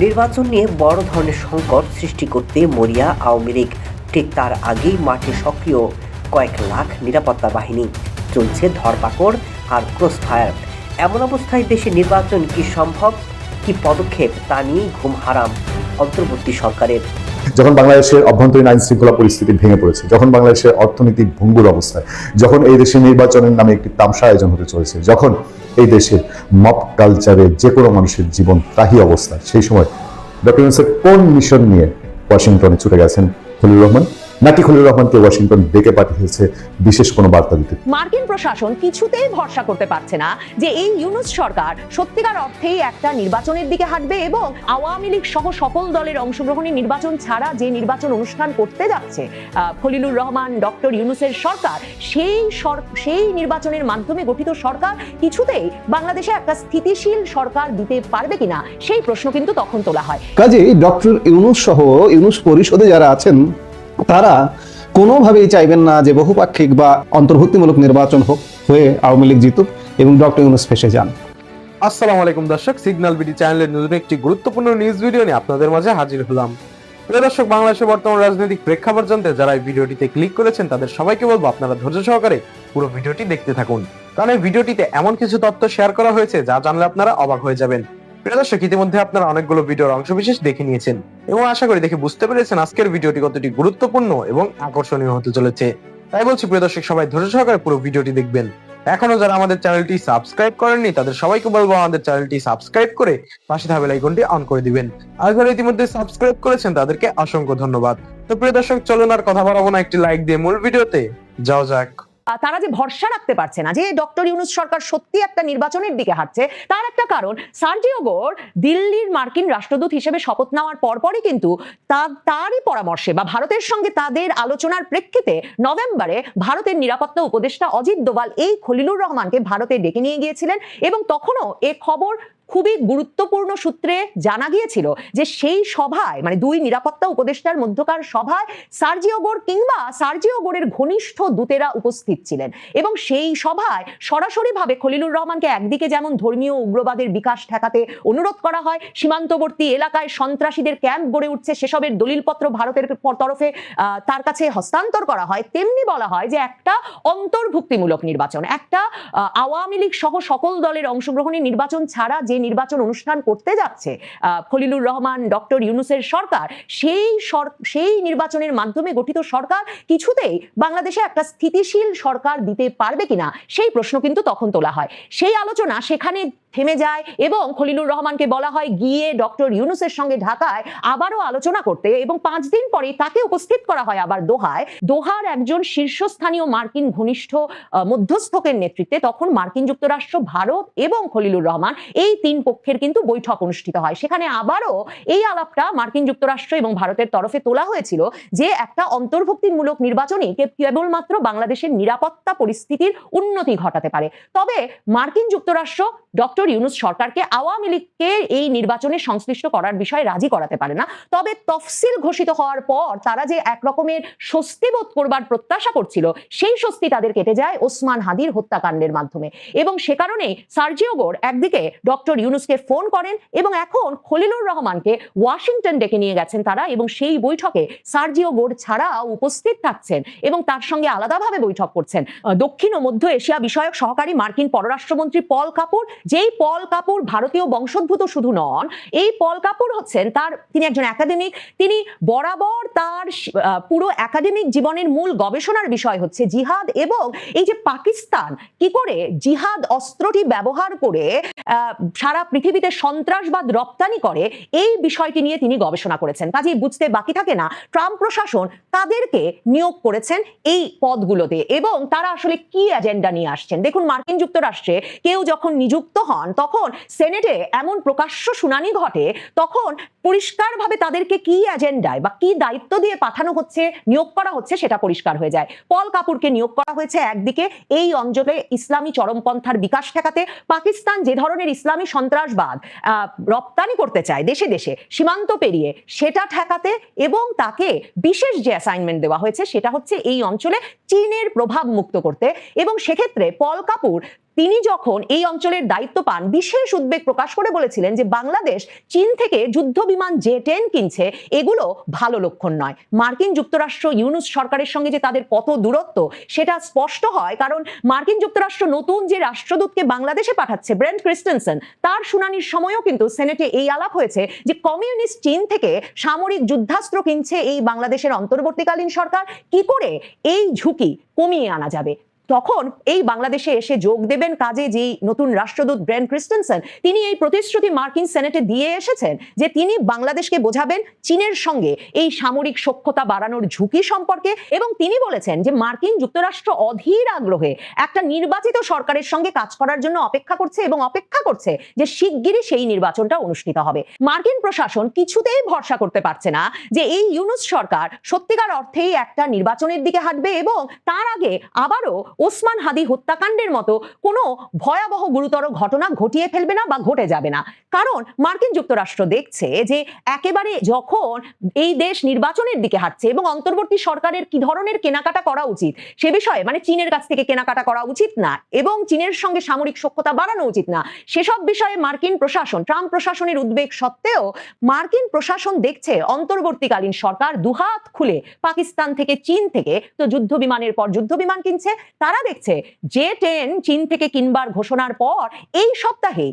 নির্বাচন নিয়ে বড় ধরনের সংকট সৃষ্টি করতে মরিয়া আওয়ামী লীগ ঠিক তার আগেই মাঠে সক্রিয় কয়েক লাখ নিরাপত্তা বাহিনী। চলছে ধরপাকড় আর ক্রস ফায়ার এমন অবস্থায় দেশে নির্বাচন কি সম্ভব? কি পদক্ষেপ তা নিয়েই ঘুম হারাম অন্তর্বর্তী সরকারের। যখন বাংলাদেশের অভ্যন্তরীণ আইন শৃঙ্খলা পরিস্থিতি ভেঙে পড়েছে, যখন বাংলাদেশের অর্থনৈতিক ভঙ্গুর অবস্থায়, যখন এই দেশে নির্বাচনের নামে একটি তামসা আয়োজন হতে চলেছে, যখন দেশের মপ কালচারে যে কোনো মানুষের জীবন তাহি অবস্থা। সেই সময় ডক্টর কোন মিশন নিয়ে ওয়াশিংটনে ছুটে গেছেন খলিল রহমান? নাকি খলিল রহমানকে ওয়াশিংটন ডেকে পাঠিয়েছে বিশেষ কোনো বার্তা দিতে। মার্কিন প্রশাসন কিছুতেই ভরসা করতে পারছে না যে এই ইউনুস সরকার সত্যিকার অর্থেই একটা নির্বাচনের দিকে হাঁটবে এবং আওয়ামী লীগ সহ সকল দলের অংশগ্রহণী নির্বাচন ছাড়া যে নির্বাচন অনুষ্ঠান করতে যাচ্ছে খলিলুর রহমান ডক্টর ইউনুসের সরকার সেই সেই নির্বাচনের মাধ্যমে গঠিত সরকার কিছুতেই বাংলাদেশে একটা স্থিতিশীল সরকার দিতে পারবে কিনা সেই প্রশ্ন কিন্তু তখন তোলা হয়। কাজেই ডক্টর ইউনুস সহ ইউনুস পরিষদে যারা আছেন তারা কোনোভাবেই চাইবেন না যে বহুপাক্ষিক বা অন্তর্ভুক্তিমূলক নির্বাচন হোক, হয়ে আওয়ামী লীগ জিতুক এবং ডক্টর ইউনুস ফেসে যান। আসসালামু আলাইকুম দর্শক, সিগন্যাল বিডি চ্যানেলের নতুন একটি গুরুত্বপূর্ণ নিউজ ভিডিও নিয়ে আপনাদের মাঝে হাজির হলাম। দর্শক, বাংলাদেশের বর্তমান রাজনৈতিক প্রেক্ষাপট জানতে যারা এই ভিডিওটিতে ক্লিক করেছেন, তাদের সবাইকে বলব আপনারা ধৈর্য সহকারে পুরো ভিডিওটি দেখতে থাকুন। কারণ এই ভিডিওটিতে এমন কিছু তথ্য শেয়ার করা হয়েছে, যা জানলে আপনারা অবাক হয়ে যাবেন। প্রিয় দর্শক, ইতিমধ্যে আপনারা অনেকগুলো ভিডিওর অংশবিশেষ দেখে নিয়েছেন এবং আশা করি দেখে বুঝতে পেরেছেন আজকের ভিডিওটি কতটি গুরুত্বপূর্ণ এবং আকর্ষণীয় হতে চলেছে। তাই বলছি সবাই ধৈর্য সহকারে পুরো ভিডিওটি দেখবেন। এখনও যারা আমাদের চ্যানেলটি সাবস্ক্রাইব করেননি, তাদের সবাইকে বলব আমাদের চ্যানেলটি সাবস্ক্রাইব করে পাশে থাকা আইকনটি অন করে দিবেন। আর যারা ইতিমধ্যে সাবস্ক্রাইব করেছেন, তাদেরকে অসংখ্য ধন্যবাদ। তো প্রিয় দর্শক, চলুন আর কথা বাড়াবো না, একটি লাইক দিয়ে মূল ভিডিওতে। যাও যাক। তারা যে ভরসা রাখতে পারছে না, যে ডক্টর ইউনুস সরকার সত্যি একটা নির্বাচনের দিকে হাঁটছে, তার একটা কারণ, সার্জিও গোর দিল্লির মার্কিন রাষ্ট্রদূত হিসেবে শপথ নেওয়ার পরপরই কিন্তু তারই পরামর্শে বা ভারতের সঙ্গে তাদের আলোচনার প্রেক্ষিতে নভেম্বরে ভারতের নিরাপত্তা উপদেষ্টা অজিত দোভাল এই খলিলুর রহমানকে ভারতে ডেকে নিয়ে গিয়েছিলেন এবং তখনও এ খবর খুবই গুরুত্বপূর্ণ সূত্রে জানা গিয়েছিল যে সেই সভায় মানে দুই নিরাপত্তা উপদেষ্টার মধ্যকার সভায় সার্জিও গোর কিংবা সার্জিও গোরের ঘনিষ্ঠ দূতেরা উপস্থিত ছিলেন। এবং সেই সভায় সরাসরিভাবে খলিলুর রহমানকে একদিকে যেমন ধর্মীয় উগ্রবাদের বিকাশ ঠেকাতে অনুরোধ করা হয়, সীমান্তবর্তী এলাকায় সন্ত্রাসীদের ক্যাম্প গড়ে উঠছে, সেসবের দলিলপত্র ভারতের তরফে তার কাছে হস্তান্তর করা হয়, তেমনি বলা হয় যে একটা অন্তর্ভুক্তিমূলক নির্বাচন, একটা আওয়ামী লীগ সহ সকল দলের অংশগ্রহণী নির্বাচন ছাড়া যে নির্বাচন অনুষ্ঠান করতে যাচ্ছে খলিলুর রহমান, ডক্টর ইউনুসের সরকার, সেই সেই নির্বাচনের মাধ্যমে গঠিত সরকার কিছুতেই বাংলাদেশে একটা স্থিতিশীল সরকার দিতে পারবে কিনা, সেই প্রশ্ন কিন্তু তখন তোলা হয়। সেই আলোচনা সেখানে থেমে যায় এবং খলিলুর রহমানকে বলা হয় গিয়ে ডক্টর ইউনুসের সঙ্গে ঢাকায় আবারও আলোচনা করতে এবং পাঁচ দিন পরে তাকে উপস্থিত করা হয় আবার দোহায়। দোহার একজন শীর্ষস্থানীয় মার্কিন ঘনিষ্ঠ মধ্যস্থকের নেতৃত্বে তখন মার্কিন যুক্তরাষ্ট্র, ভারত এবং খলিলুর রহমান এই তিন পক্ষের কিন্তু বৈঠক অনুষ্ঠিত হয়। সেখানে আবারও এই আলাপটা মার্কিন যুক্তরাষ্ট্র এবং ভারতের তরফে তোলা হয়েছিল যে একটা অন্তর্ভুক্তিমূলক নির্বাচনই কেবলমাত্র বাংলাদেশের নিরাপত্তা পরিস্থিতির উন্নতি ঘটাতে পারে। তবে মার্কিন যুক্তরাষ্ট্র ডক্টর ইউনুস সরকারকে আওয়ামী লীগকে এই নির্বাচনে সংশ্লিষ্ট করার বিষয়ে রাজি করাতে পারে না। তবে তফসিল ঘোষিত হওয়ার পর তারা যে এক রকমের স্বস্তি বোধ করবার প্রত্যাশা করছিল, সেই স্বস্তি তাদের কেটে যায় ওসমান হাদির হত্যাকাণ্ডের মাধ্যমে। এবং সে কারণে সার্জিও গোর একদিকে ডক্টর ইউনুসকে ফোন করেন এবং এখন খলিলুর রহমানকে ওয়াশিংটন ডেকে নিয়ে গেছেন তারা এবং সেই বৈঠকে সার্জিও গোর ছাড়াও উপস্থিত থাকছেন এবং তার সঙ্গে আলাদাভাবে বৈঠক করছেন। দক্ষিণ ও মধ্য এশিয়া বিষয়ক সহকারী মার্কিন পররাষ্ট্রমন্ত্রী পল কাপুর, যেই পল কাপুর ভারতীয় বংশোদ্ভূত শুধু নন, এই পল কাপুর হচ্ছেন তার, তিনি একজন একাডেমিক তিনি বরাবর তার পুরো একাডেমিক জীবনের মূল গবেষণার বিষয় হচ্ছে জিহাদ এবং এই যে পাকিস্তান কি করে জিহাদ অস্ত্রটি ব্যবহার করে সারা পৃথিবীতে সন্ত্রাসবাদ রপ্তানি করে, এই বিষয়টি নিয়ে তিনি গবেষণা করেছেন। কাজেই বুঝতে বাকি থাকে না, ট্রাম্প প্রশাসন তাদেরকে নিয়োগ করেছেন এই পদগুলোতে এবং তারা আসলে কি এজেন্ডা নিয়ে আসছেন? দেখুন, মার্কিন যুক্তরাষ্ট্রে কেউ যখন নিযুক্ত হন তখন সেনেটে এমন প্রকাশ্য শুনানি ঘটে, তখন পরিষ্কারভাবে তাদেরকে কি এজেন্ডায় বা কি দায়িত্ব দিয়ে পাঠানো হচ্ছে, নিয়োগ করা হচ্ছে সেটা পরিষ্কার হয়ে যায়। পল কাপুরকে নিয়োগ করা হয়েছে একদিকে এই অঞ্চলে ইসলামী চরমপন্থার বিকাশ ঠেকাতে, পাকিস্তান যে ধরনের ইসলামী সন্ত্রাসবাদ রপ্তানি করতে চায় দেশে দেশে, সীমান্ত পেরিয়ে, সেটা ঠেকাতে এবং তাকে বিশেষ যে অ্যাসাইনমেন্ট দেওয়া হয়েছে সেটা হচ্ছে এই অঞ্চলে চীনের প্রভাব মুক্ত করতে এবং সেক্ষেত্রে পল কাপুর তিনি যখন এই অঞ্চলের দায়িত্ব পান, বিশেষ উদ্বেগ প্রকাশ করে বলেছিলেন যে বাংলাদেশ চীন থেকে যুদ্ধ বিমান জে টেন কিনছে, এগুলো ভালো লক্ষণ নয়। মার্কিন যুক্তরাষ্ট্র ইউনুস সরকারের সঙ্গে যে তাদের কত দূরত্ব, সেটা স্পষ্ট হয় কারণ মার্কিন যুক্তরাষ্ট্র নতুন যে রাষ্ট্রদূতকে বাংলাদেশে পাঠাচ্ছে, ব্রেন্ট ক্রিস্টেনসন, তার শুনানির সময়ও কিন্তু সেনেটে এই আলাপ হয়েছে যে কমিউনিস্ট চীন থেকে সামরিক যুদ্ধাস্ত্র কিনছে এই বাংলাদেশের অন্তর্বর্তীকালীন সরকার। কি করে এই ঝুঁকি কমিয়ে আনা যাবে? তখন এই বাংলাদেশে এসে যোগ দেবেন কাজে যেই নতুন রাষ্ট্রদূত ব্রেন ক্রিস্টেনসন, তিনি এই প্রতিশ্রুতি মার্কিন সেনেটে দিয়ে এসেছেন যে তিনি বাংলাদেশকে বোঝাবেন চীনের সঙ্গে এই সামরিক সক্ষতা বাড়ানোর ঝুঁকি সম্পর্কে এবং তিনি বলেছেন যে মার্কিন যুক্তরাষ্ট্র অধীর আগ্রহে একটা নির্বাচিত সরকারের সঙ্গে কাজ করার জন্য অপেক্ষা করছে এবং অপেক্ষা করছে যে শিগগিরই সেই নির্বাচনটা অনুষ্ঠিত হবে। মার্কিন প্রশাসন কিছুতেই ভরসা করতে পারছে না যে এই ইউনুস সরকার সত্যিকার অর্থেই একটা নির্বাচনের দিকে হাঁটবে এবং তার আগে আবারও ওসমান হাদি হত্যাকাণ্ডের মতো কোনো ভয়াবহ গুরুতর ঘটনা ঘটিয়ে ফেলবে না বা ঘটে যাবে না। কারণ মার্কিন যুক্তরাষ্ট্র দেখছে যে একেবারে যখন এই দেশ নির্বাচনের দিকে হাঁটছে এবং অন্তর্বর্তী সরকারের কি ধরনের কেনাকাটা করা উচিত সে বিষয়ে মানে চীনের কাছ থেকে কেনাকাটা করা উচিত না এবং চীনের সঙ্গে সামরিক সক্ষতা বাড়ানো উচিত না, সেসব বিষয়ে মার্কিন প্রশাসন, ট্রাম্প প্রশাসনের উদ্বেগ সত্ত্বেও মার্কিন প্রশাসন দেখছে অন্তর্বর্তীকালীন সরকার দুহাত খুলে পাকিস্তান থেকে চীন থেকে তো যুদ্ধ বিমানের পর যুদ্ধ বিমান কিনছে, তারা দেখছে যে টেন চীন থেকে কিনবার ঘোষণার পর এই সপ্তাহে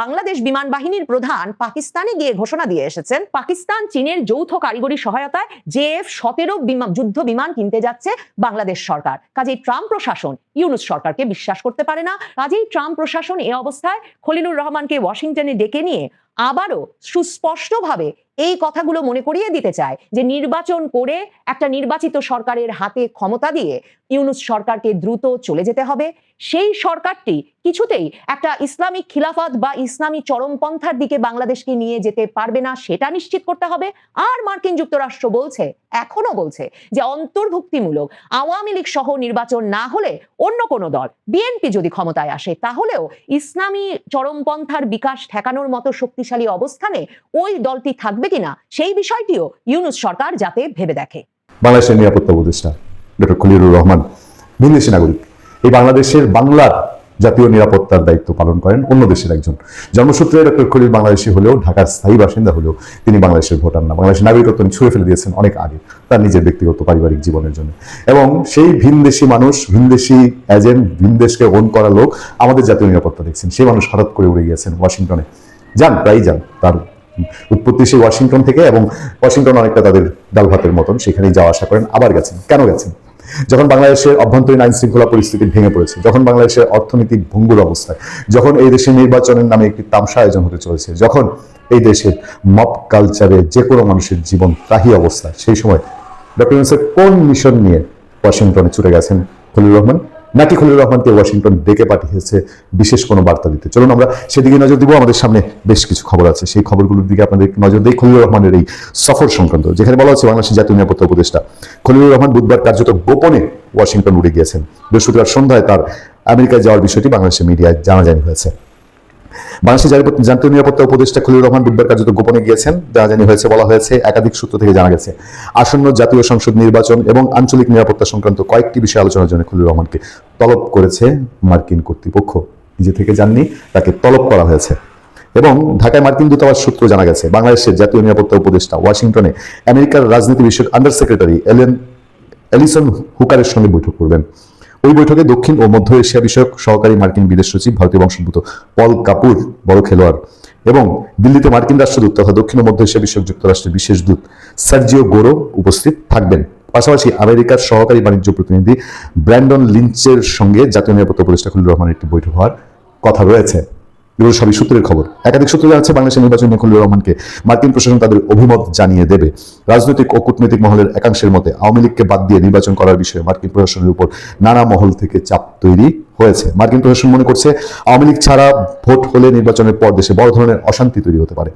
বাংলাদেশ বিমান বাহিনীর প্রধান পাকিস্তানে গিয়ে ঘোষণা দিয়ে এসেছেন, পাকিস্তান চীনের যৌথ কারিগরি সহায়তায় জেএফ সতেরো যুদ্ধ বিমান কিনতে যাচ্ছে বাংলাদেশ সরকার। কাজেই ট্রাম্প প্রশাসন, ইউনুস সরকারকে বিশ্বাস করতে পারে না। কাজেই ট্রাম্প প্রশাসন এ অবস্থায় খলিলুর রহমানকে ওয়াশিংটনে ডেকে নিয়ে আবারও সুস্পষ্টভাবে এই কথাগুলো মনে করিয়ে দিতে চায় যে নির্বাচন করে একটা নির্বাচিত সরকারের হাতে ক্ষমতা দিয়ে ইউনুস সরকারকে দ্রুত চলে যেতে হবে। সেই সরকারটি কিছুতেই একটা ইসলামিক খিলাফত বা ইসলামী চরমপন্থার দিকে বাংলাদেশকে নিয়ে যেতে পারবে না সেটা নিশ্চিত করতে হবে। আর মার্কিন যুক্তরাষ্ট্র বলছে এখনও বলছে যে অন্তর্ভুক্তিমূলক আওয়ামী লীগ সহ নির্বাচন না হলে অন্য কোনো দল, বিএনপি যদি ক্ষমতায় আসে তাহলেও ইসলামী চরমপন্থার বিকাশ ঠেকানোর মতো শক্তিশালী অবস্থানে ওই দলটি থাকবে কিনা সেই বিষয়টিও ইউনুস সরকার যাতে ভেবে দেখে। বাংলাদেশের নিরাপত্তা উপদেষ্টা ডক্টর খলিলুর রহমান, ভিনদেশী নাগরিক, এই বাংলাদেশের বাংলার জাতীয় নিরাপত্তার দায়িত্ব পালন করেন অন্য দেশের একজন। জন্মসূত্রে ডক্টর খলিল বাংলাদেশি হলেও, ঢাকার স্থায়ী বাসিন্দা হলেও তিনি বাংলাদেশের ভোটার না। বাংলাদেশের নাগরিকত্ব ছুঁড়ে ফেলে দিয়েছেন অনেক আগে, তার নিজের ব্যক্তিগত পারিবারিক জীবনের জন্য। এবং সেই ভিনদেশি মানুষ, ভিনদেশি এজেন্ট, ভিনদেশকে ওন করা লোক আমাদের জাতীয় নিরাপত্তা দেখছেন। সেই মানুষ হঠাৎ করে উড়ে গিয়েছেন ওয়াশিংটনে। যান, প্রায়ই যান তার উৎপত্তি সেই ওয়াশিংটন থেকে এবং ওয়াশিংটন অনেকটা তাদের ডাল ভাতের মতন, সেখানেই যাওয়া আসা করেন। আবার গেছেন। কেন গেছেন? যখন বাংলাদেশের অভ্যন্তরীণ আইন শৃঙ্খলা পরিস্থিতি ভেঙে পড়েছে, যখন বাংলাদেশের অর্থনৈতিক ভঙ্গুর অবস্থায় যখন এই দেশে নির্বাচনের নামে একটি তামসা আয়োজন হতে চলেছে, যখন এই দেশের মপ কালচারে যে কোনো মানুষের জীবন ত্রাহি অবস্থা, সেই সময় ডক্টর কোন মিশন নিয়ে ওয়াশিংটনে ছুটে গেছেন? খলিল রহমান? নাকি খলিল রহমানকে ওয়াশিংটন ডেকে পাঠিয়েছে? বিশেষ কোনো বার্তা দিতে। চলুন আমরা সেদিকে নজর দিব। আমাদের সামনে বেশ কিছু খবর আছে। সেই খবরগুলোর দিকে আপনাদের নজর দিই। খলিল রহমানের এই সফর সংক্রান্ত। যেখানে বলা হচ্ছে বাংলাদেশের জাতীয় নিরাপত্তা উপদেষ্টা খলিলুর রহমান বুধবার কার্যত গোপনে ওয়াশিংটন উড়ে গিয়েছেন। বৃহস্পতিবার সন্ধ্যায় তার আমেরিকায় যাওয়ার বিষয়টি বাংলাদেশের মিডিয়ায় জানাজানি হয়েছে। বাংলাদেশের জাতীয় নিরাপত্তা উপদেষ্টা খলিলুর রহমান বুধবার কার্যত গোপনে গিয়েছেন জানাজানি হয়েছে, বলা হয়েছে, একাধিক সূত্র থেকে জানা গেছে। আসন্ন জাতীয় সংসদ নির্বাচন এবং আঞ্চলিক নিরাপত্তা সংক্রান্ত কয়েকটি আলোচনার জন্য খলিলুর রহমানকে তলব করেছে মার্কিন কর্তৃপক্ষ। নিজে থেকে তাকে তলব করা হয়েছে। এবং ঢাকায় মার্কিন দূতাবাস সূত্র জানা গেছে, বাংলাদেশের জাতীয় নিরাপত্তা উপদেষ্টা ওয়াশিংটনে আমেরিকার রাজনীতি বিষয়ক আন্ডার সেক্রেটারি এলেন এলিসন হুকারের সঙ্গে বৈঠক করবেন। ওই বৈঠকে দক্ষিণ ও মধ্য এশিয়া বিষয়ক সহকারী মার্কিন বিদেশ সচিব, ভারতীয় বংশোদ্ভূত পল কাপুর বড় খেলোয়াড় এবং দিল্লিতে মার্কিন রাষ্ট্রদূত তথা দক্ষিণ ও মধ্য এশিয়া বিষয়ক যুক্তরাষ্ট্রের বিশেষ দূত সার্জিও গোরো উপস্থিত থাকবেন। পাশাপাশি আমেরিকার সহকারী বাণিজ্য প্রতিনিধি ব্র্যান্ডন লিঞ্চের সঙ্গে জাতীয় নিরাপত্তা উপদেষ্টা খলিল রহমানের একটি বৈঠক হওয়ার কথা রয়েছে। এগুলো সবই সূত্রের খবর। একাধিক সূত্র জানাচ্ছে, বাংলাদেশের নির্বাচন খলিলুর রহমানকে মার্কিন প্রশাসন তাদের অভিমত জানিয়ে দেবে। রাজনৈতিক ও কূটনৈতিক মহলের একাংশের মতে, আওয়ামী লীগকে বাদ দিয়ে নির্বাচন করার বিষয়ে মার্কিন প্রশাসনের উপর নানা মহল থেকে চাপ তৈরি হয়েছে। মার্কিন প্রশাসন মনে করছে, আওয়ামী লীগ ছাড়া ভোট হলে নির্বাচনের পর দেশে বড় ধরনের অশান্তি তৈরি হতে পারে।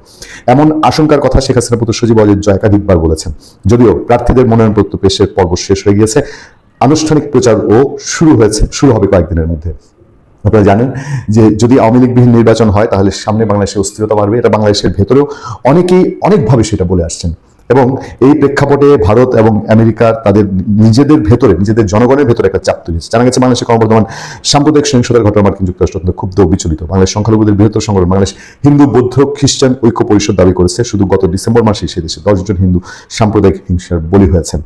এমন আশঙ্কার কথা শেখ হাসিনা পুত্র সচিব অজিত জয় একাধিকবার বলেছেন। যদিও প্রার্থীদের মনোনয়নপত্র পেশের পর্ব শেষ হয়ে গিয়েছে, আনুষ্ঠানিক প্রচার ও শুরু হয়েছে, শুরু হবে কয়েকদিনের মধ্যে। আপনারা জানেন যে যদি আওয়ামী লীগবিহীন নির্বাচন হয়, তাহলে সামনে বাংলাদেশের অস্থিরতা বাড়বে। এটা বাংলাদেশের ভেতরেও অনেকেই অনেকভাবে সেটা বলে আসছেন। এবং এই প্রেক্ষাপটে ভারত এবং আমেরিকা তাদের নিজেদের ভেতরে, নিজেদের জনগণের ভেতরে একটা চাপ তৈরি জানা গেছে বাংলাদেশে ক্রমবর্ধমান সাম্প্রদায়িক সহিংসতার ঘটনা মার্কিন যুক্তরাষ্ট্র অত্যন্ত ক্ষুব্ধ বিচলিত। বাংলাদেশ সংখ্যালঘুদের বৃহত্তর সংগঠন বাংলাদেশ হিন্দু, বৌদ্ধ, খ্রিস্টান ঐক্য পরিষদ দাবি করেছে। শুধু গত ডিসেম্বর মাসে সে দেশে দশজন হিন্দু সাম্প্রদায়িক হিংসার বলি হয়েছেন।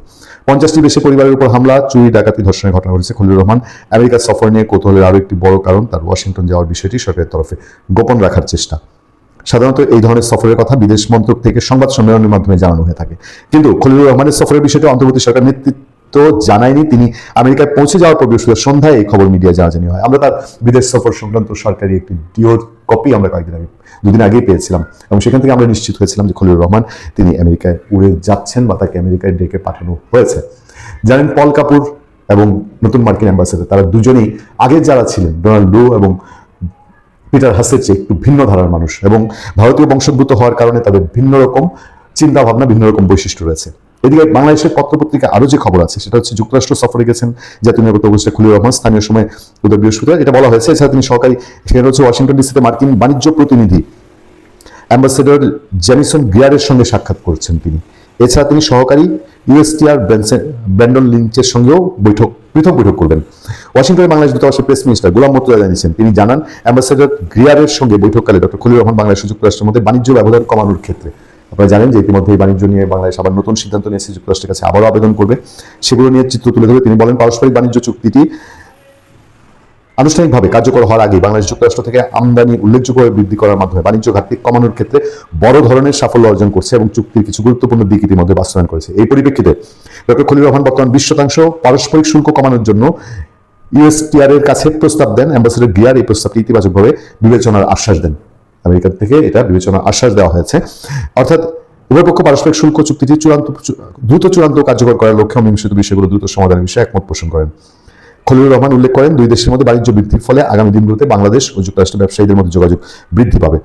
পঞ্চাশটি বেশি পরিবারের উপর হামলা, চুরি, ডাকাতি ধর্ষণের ঘটনা ঘটেছে খলিলুর রহমান। আমেরিকার সফর নিয়ে কৌতূহলের আরও একটি বড় কারণ, তার ওয়াশিংটন যাওয়ার বিষয়টি সরকারের তরফে গোপন রাখার চেষ্টা। সাধারণত এই ধরনের সফরের কথা বিদেশ মন্ত্রক থেকে সংবাদ সম্মেলনের মাধ্যমে জানানো হয়ে থাকে। কিন্তু খলিলুর রহমানের সফরের বিষয়টি অন্তর্বর্তী সরকার নেতৃত্ব জানায়নি, তিনি আমেরিকায় পৌঁছে যাওয়ার পর বৃহস্পতিবার সন্ধ্যায় এই খবর মিডিয়া জানাজানি হয়। আমরা তার বিদেশ সফর সংক্রান্ত সরকারি একটি ডিওর কপি আমরা কয়েকদিন আগে, দুদিন আগেই পেয়েছিলাম। এবং সেখান থেকে আমরা নিশ্চিত হয়েছিলাম যে খলিলুর রহমান, তিনি আমেরিকায় উড়ে যাচ্ছেন বা তাকে আমেরিকায় ডেকে পাঠানো হয়েছে। জানেন পল কাপুর এবং নতুন মার্কিন অ্যাম্বাসেডার, তারা দুজনেই আগে যারা ছিলেন, ডোনাল্ড লু এবং পিটার হাসের চেয়ে একটু ভিন্ন ধারার মানুষ এবং ভারতীয় বংশোদ্ভূত হওয়ার কারণে তাদের ভিন্ন রকম চিন্তা ভাবনা ভিন্ন রকম বৈশিষ্ট্য রয়েছে। এদিকে বাংলাদেশের পত্রপত্রিকা আরও যে খবর আছে, সেটা হচ্ছে যুক্তরাষ্ট্র সফরে গেছেন জাতীয় নিরাপত্তা উপদেষ্টা খুলির রহমান, স্থানীয় সময় বুধবার বৃহস্পতিবার এটা বলা হয়েছে। এছাড়া তিনি সরকারি সেখানে হচ্ছে ওয়াশিংটন ডিসিতে মার্কিন বাণিজ্য প্রতিনিধি। অ্যাম্বাসেডর জ্যামিসন গ্রিয়ারের সঙ্গে সাক্ষাৎ করছেন তিনি। এছাড়া তিনি সহকারী ইউএসটিআর ব্যান্ডন লিঞ্চের সঙ্গেও বৈঠক, পৃথক বৈঠক করবেন। ওয়াশিংটনে বাংলাদেশ দূতাবাসের প্রেস মিনিস্টার গোলাম মর্তুজা জানিয়েছেন, তিনি জানান, অ্যাম্বাসেডর গ্রিয়ারের সঙ্গে বৈঠককালে ডক্টর খলিল রহমান বাংলাদেশ ও যুক্তরাষ্ট্রের মধ্যে বাণিজ্য ব্যবধান কমানোর ক্ষেত্রে। আপনারা জানেন যে ইতিমধ্যে এই বাণিজ্য নিয়ে বাংলাদেশ আবার নতুন সিদ্ধান্ত নিয়েছে, যুক্তরাষ্ট্রের কাছে আবারও আবেদন করবে। সেগুলো নিয়ে চিত্র তুলে ধরে তিনি বলেন, পারস্পরিক বাণিজ্য চুক্তিটি আনুষ্ঠানিকভাবে কার্যকর হওয়ার আগে বাংলাদেশ যুক্তরাষ্ট্র থেকে আমদানি উল্লেখযোগ্যভাবে বৃদ্ধি করার মাধ্যমে বাণিজ্য ঘাটতি কমানোর ক্ষেত্রে বড় ধরনের সাফল্য অর্জন করছে এবং চুক্তির কিছু গুরুত্বপূর্ণ দিক ইতিমধ্যে বাস্তবায়ন করেছে। এই পরিপ্রেক্ষিতে ডক্টর খলিল রহমান বর্তমান বিশ শতাংশ পারস্পরিক শুল্ক কমানোর জন্য ইউএসটিআর এর কাছে প্রস্তাব দেন। অ্যাম্বাসেডর গিয়ার এই প্রস্তাবটি ইতিবাচকভাবে বিবেচনার আশ্বাস দেন। আমেরিকার থেকে এটা বিবেচনার আশ্বাস দেওয়া হয়েছে। অর্থাৎ উভয় পক্ষ পারস্পরিক শুল্ক চুক্তিটি চূড়ান্ত, দ্রুত চূড়ান্ত কার্যকর করার লক্ষ্যে মীমাংসিত বিষয়গুলো দ্রুত সমাধানের বিষয়ে একমত পোষণ করেন। খলিলুর রহমান উল্লেখ করেন, দুই দেশের মধ্যে বাণিজ্য বৃদ্ধির ফলে আগামী দিনগুলোতে বাংলাদেশ ও যুক্তরাষ্ট্র ব্যবসায়ীদের মধ্যে যোগাযোগ বৃদ্ধি পাবে।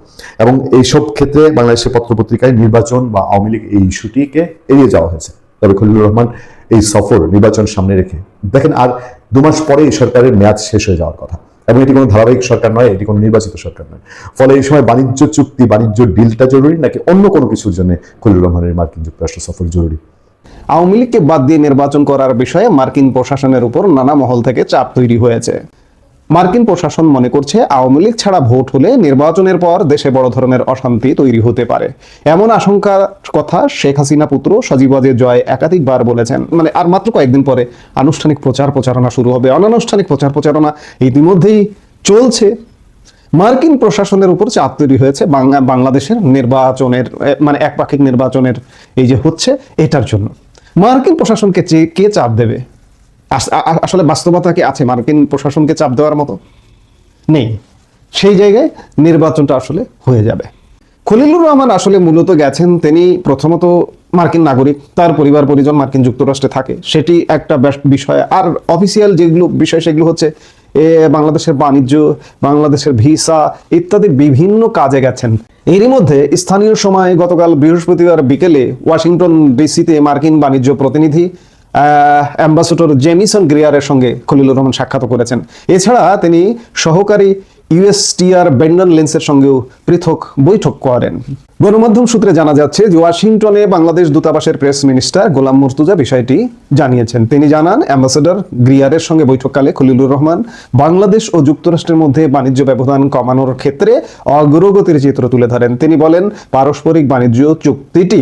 এবং এইসব ক্ষেত্রে বাংলাদেশের পত্রপত্রিকায় নির্বাচন বা আওয়ামী লীগ এই ইস্যুটিকে এড়িয়ে যাওয়া হয়েছে। তবে খলিলুর রহমান এই সফর নির্বাচন সামনে রেখে, দেখেন আর দু মাস পরে এই সরকারের মেয়াদ শেষ হয়ে যাওয়ার কথা। এবং এটি কোনো ধারাবাহিক সরকার নয়, এটি কোনো নির্বাচিত সরকার নয়। ফলে এই সময় বাণিজ্য চুক্তি, বাণিজ্য ডিলটা জরুরি নাকি অন্য কোনো কিছুর জন্য খলিলুর রহমানের মার্কিন যুক্তরাষ্ট্র সফর জরুরি? আওয়ামী লীগকে বাদ দিয়ে নির্বাচন করার বিষয়ে মার্কিন প্রশাসনের উপর নানা মহল থেকে চাপ তৈরি হয়েছে। মার্কিন প্রশাসন মনে করছে আওয়ামী লীগ ছাড়া ভোট হলে নির্বাচনের পর দেশে বড় ধরনের অশান্তি তৈরি হতে পারে। এমন আশঙ্কার কথা শেখ হাসিনা পুত্র সজীব ওয়াজেদ জয় একাধিকবার বলেছেন। মানে আর মাত্র কয়েকদিন পরে আনুষ্ঠানিক প্রচার প্রচারণা শুরু হবে। অনানুষ্ঠানিক প্রচার প্রচারণা ইতিমধ্যেই চলছে। মার্কিন প্রশাসনের উপর চাপ তৈরি হয়েছে। বাংলা- বাংলাদেশের নির্বাচনের মানে একপাক্ষিক নির্বাচনের এই যে হচ্ছে, এটার জন্য। মার্কিন প্রশাসনকে কে চাপ দেবে? আসলে বাস্তবতা কি আছে মার্কিন প্রশাসনকে চাপ দেওয়ার মতো? নেই। সেই জায়গায় নির্বাচনটা আসলে হয়ে যাবে। খলিলুর রহমান আসলে মূলত গেছেন তিনি প্রথমত মার্কিন নাগরিক, তার পরিবার, পরিজন মার্কিন যুক্তরাষ্ট্রে থাকে। সেটি একটা বিষয়। আর অফিসিয়াল যেগুলো, বিষয় সেগুলো হচ্ছে বাংলাদেশের বাণিজ্য, বাংলাদেশের ভিসা ইত্যাদি বিভিন্ন কাজে গেছেন। এরই মধ্যে স্থানীয় সময় গতকাল বৃহস্পতিবার বিকেলে ওয়াশিংটন ডিসিতে মার্কিন বাণিজ্য প্রতিনিধি অ্যাম্বাসেডর জেমিসন গ্রিয়ারের সঙ্গে খলিলুর রহমান সাক্ষাৎ করেছেন। এছাড়া তিনি সহকারী ইউএসটিআর বেন্ডন লেন্সের সঙ্গেও পৃথক বৈঠক করেন। গণমাধ্যম সূত্রে জানা যাচ্ছে যে ওয়াশিংটনে বাংলাদেশ দূতাবাসের প্রেস মিনিস্টার গোলাম মুর্তুজা বিষয়টি জানিয়েছেন। তিনি জানান, অ্যাম্বাসেডর গ্রিয়ারের সঙ্গে বৈঠককালে খলিলুর রহমান বাংলাদেশ ও যুক্তরাষ্ট্রের মধ্যে বাণিজ্য ব্যবধান কমানোর ক্ষেত্রে অগ্রগতির চিত্র তুলে ধরেন। তিনি বলেন, পারস্পরিক বাণিজ্য চুক্তিটি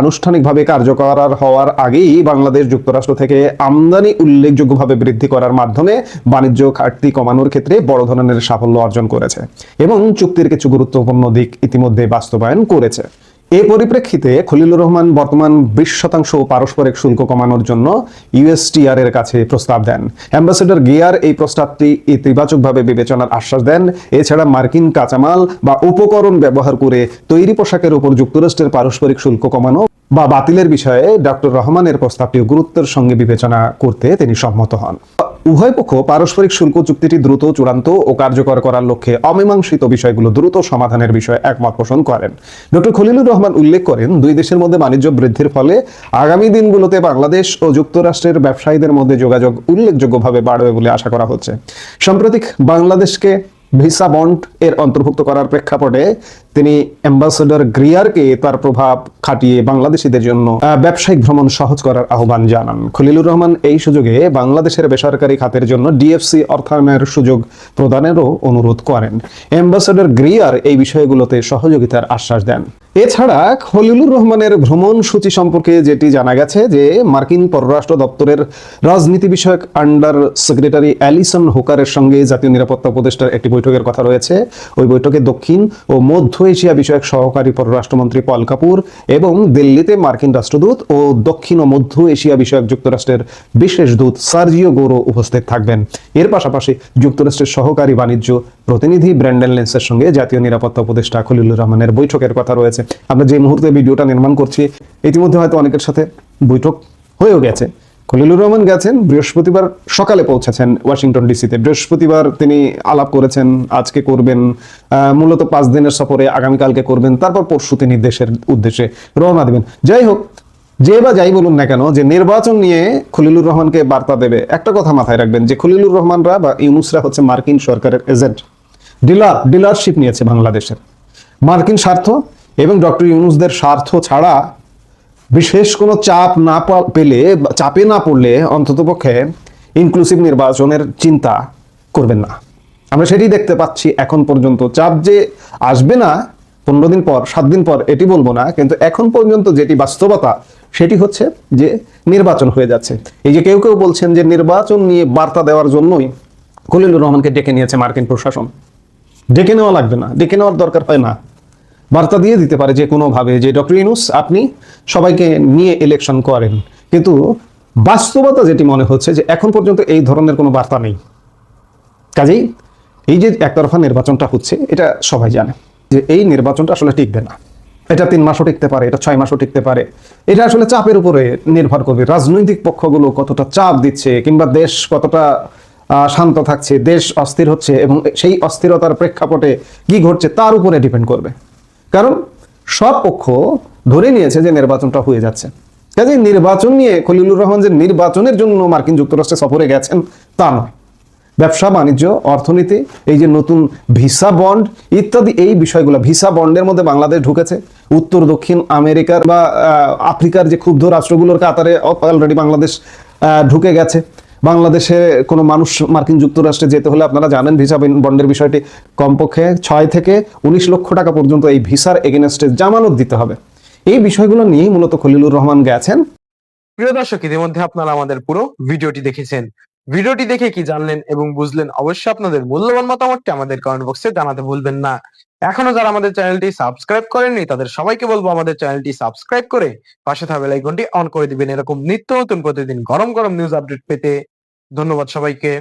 আনুষ্ঠানিকভাবে কার্যকর হওয়ার আগেই বাংলাদেশ যুক্তরাষ্ট্র থেকে আমদানি উল্লেখযোগ্যভাবে বৃদ্ধি করার মাধ্যমে বাণিজ্য ঘাটতি কমানোর ক্ষেত্রে বড় ধরনের সাফল্য অর্জন করেছে। এবং চুক্তির কিছু গুরুত্বপূর্ণ দিক ইতিমধ্যে বাস্তবায়ন করেছে। এই পরিপ্রেক্ষিতে খলিলুর রহমান বর্তমান বিশ শতাংশ পারস্পরিক শুল্ক কমানোর জন্য ইউএসটিআর এর কাছে প্রস্তাব দেন। অ্যাম্বাসেডর গিয়ার এই প্রস্তাবটি ইতিবাচকভাবে বিবেচনার আশ্বাস দেন। এছাড়া মার্কিন কাঁচামাল বা উপকরণ ব্যবহার করে তৈরি পোশাকের উপর যুক্তরাষ্ট্রের পারস্পরিক শুল্ক কমানো বা বাতিলের বিষয়ে ডক্টর রহমানের প্রস্তাবটি গুরুত্বের সঙ্গে বিবেচনা করতে তিনি সম্মত হন। উভয় পক্ষ পারস্পরিক শুল্ক চুক্তিটি দ্রুত, চূড়ান্ত ও কার্যকর করার লক্ষ্যে অমীমাংসিত বিষয়গুলো দ্রুত সমাধানের বিষয়ে একমত পোষণ করেন। ডক্টর খলিলুর রহমান উল্লেখ করেন, দুই দেশের মধ্যে বাণিজ্য বৃদ্ধির ফলে আগামী দিনগুলোতে বাংলাদেশ ও যুক্তরাষ্ট্রের ব্যবসায়ীদের মধ্যে যোগাযোগ উল্লেখযোগ্যভাবে বাড়বে বলে আশা করা হচ্ছে। সাম্প্রতিক বাংলাদেশকে ভিসা বন্ড এর অন্তর্ভুক্ত করার প্রেক্ষাপটে তিনি অ্যাম্বাসেডর গ্রিয়ারকে তার প্রভাব খাটিয়ে বাংলাদেশিদের জন্য ব্যবসায়িক ভ্রমণ সহজ করার আহ্বান জানান। খলিলুর রহমান এই সুযোগে বাংলাদেশের বেসরকারি খাতের জন্য ডিএফসি অর্থায়নের সুযোগ প্রদানেরও অনুরোধ করেন। অ্যাম্বাসেডর গ্রিয়ার এই বিষয়গুলোতে সহযোগিতার আশ্বাস দেন। এছাড়া খলিলুর রহমানের ভ্রমণ সূচি সম্পর্কে যেটি জানা গেছে যে মার্কিন পররাষ্ট্র দপ্তরের রাজনীতি বিষয়ক আন্ডার সেক্রেটারি অ্যালিসন হোকারের সঙ্গে জাতীয় নিরাপত্তা উপদেষ্টার একটি বৈঠকের কথা রয়েছে। ওই বৈঠকে দক্ষিণ ও মধ্য এশিয়া বিষয়ক সহকারী পররাষ্ট্রমন্ত্রী পল কাপুর এবং দিল্লিতে মার্কিন রাষ্ট্রদূত ও দক্ষিণ ও মধ্য এশিয়া বিষয়ক যুক্তরাষ্ট্রের বিশেষ দূত সার্জিও গৌরো উপস্থিত থাকবেন। এর পাশাপাশি যুক্তরাষ্ট্রের সহকারী বাণিজ্য প্রতিনিধি ব্র্যান্ডন লেন্সের সঙ্গে জাতীয় নিরাপত্তা উপদেষ্টা খলিলুর রহমানের বৈঠকের কথা রয়েছে। আমরা যে মুহূর্তে ভিডিওটা নির্মাণ করছি, ইতিমধ্যে হয়তো অনেকের সাথে বৈঠক হয়েও গেছে। খলিলুর রহমান গেছেন, বৃহস্পতিবার সকালে পৌঁছেছেন ওয়াশিংটন ডিসিতে। বৃহস্পতিবার তিনি আলাপ করেছেন, আজকে করবেন মূলত পাঁচ দিনের সফরে, আগামীকালকে করবেন, তারপর পরশু তিনি দেশের উদ্দেশ্যে রওনা দেবেন। যাই হোক, যে বা যাই বলুন না কেন, যে নির্বাচন নিয়ে খলিলুর রহমানকে বার্তা দেবে, একটা কথা মাথায় রাখবেন, যে খলিলুর রহমানরা বা ইউনুসরা হচ্ছে মার্কিন সরকারের এজেন্ট। ডিলার, ডিলারশিপ নিয়েছে বাংলাদেশের। মার্কিন স্বার্থ এবং ডক্টর ইউনুসদের স্বার্থ ছাড়া বিশেষ কোনো চাপ না পেলে চাপে না পড়লে অন্ততপক্ষে ইনক্লুসিভ নির্বাচনের চিন্তা করবেন না। আমরা সেটি দেখতে পাচ্ছি এখন পর্যন্ত। চাপ যে আসবে না, পনেরো দিন পর, সাত দিন পর এটি বলব না, কিন্তু এখন পর্যন্ত যেটি বাস্তবতা, সেটি হচ্ছে যে নির্বাচন হয়ে যাচ্ছে। এই যে কেউ কেউ বলছেন যে নির্বাচন নিয়ে বার্তা দেওয়ার জন্যই খলিলুর রহমানকে ডেকে নিয়েছে মার্কিন প্রশাসন। ডেকে নেওয়া লাগবে না, ডেকে নেওয়ার দরকার হয় না। বার্তা দিয়ে দিতে পারে যে কোনোভাবে যে ডক্টর ইনুস আপনি সবাইকে নিয়ে ইলেকশন করেন। কিন্তু বাস্তবতা যেটি মনে হচ্ছে যে এখন পর্যন্ত এই ধরনের কোনো বার্তা নেই। কাজেই এই যে একতরফা নির্বাচনটা হচ্ছে, এটা সবাই জানে যে এই নির্বাচনটা আসলে টিকবে না। এটা তিন মাসও টিকতে পারে, এটা ছয় মাসও টিকতে পারে। এটা আসলে চাপের উপরে নির্ভর করবে। রাজনৈতিক পক্ষগুলো কতটা চাপ দিচ্ছে কিংবা দেশ কতটা শান্ত থাকছে, দেশ অস্থির হচ্ছে এবং সেই অস্থিরতার প্রেক্ষাপটে কি ঘটছে তার উপরে ডিপেন্ড করবে। কারণ সব পক্ষ ধরে নিয়েছে যে নির্বাচনটা হয়ে যাচ্ছে। কাজে নির্বাচন নিয়ে খলিলুর রহমান যে নির্বাচনের জন্য মার্কিন যুক্তরাষ্ট্রে সফরে গেছেন, তা নয়। ব্যবসা, বাণিজ্য, অর্থনীতি, এই যে নতুন ভিসা বন্ড ইত্যাদি, এই বিষয়গুলো, ভিসা বন্ডের মধ্যে বাংলাদেশ ঢুকেছে। উত্তর, দক্ষিণ আমেরিকার বা আফ্রিকার যে ক্ষুব্ধ রাষ্ট্রগুলোর কাতারে অলরেডি বাংলাদেশ ঢুকে গেছে। বাংলাদেশে কোনো মানুষ মার্কিন যুক্তরাষ্ট্রে যেতে হলে আপনারা জানেন ভিসা বন্ডের বিষয়টি কমপক্ষে ছয় থেকে উনিশ লক্ষ টাকা পর্যন্ত এই ভিসার এগেনস্টে জামানত দিতে হবে। এই বিষয়গুলো নিয়েই মূলত খলিলুর রহমান গেছেন। প্রিয় দর্শক, ইতিমধ্যে আপনারা আমাদের পুরো ভিডিওটি দেখেছেন। ভিডিওটি দেখে কি জানলেন এবং বুঝলেন অবশ্যই আপনাদের মূল্যবান মতামতটি আমাদের কমেন্ট বক্সে জানাতে ভুলবেন না। এখনও যারা আমাদের চ্যানেলটি সাবস্ক্রাইব করেননি, তাদের সবাইকে বলব আমাদের চ্যানেলটি সাবস্ক্রাইব করে পাশে থাকা বেল অন করে দিবেন। এরকম নিত্য নতুন প্রতিদিন গরম গরম নিউজ আপডেট পেতে ধন্যবাদ সবাইকে।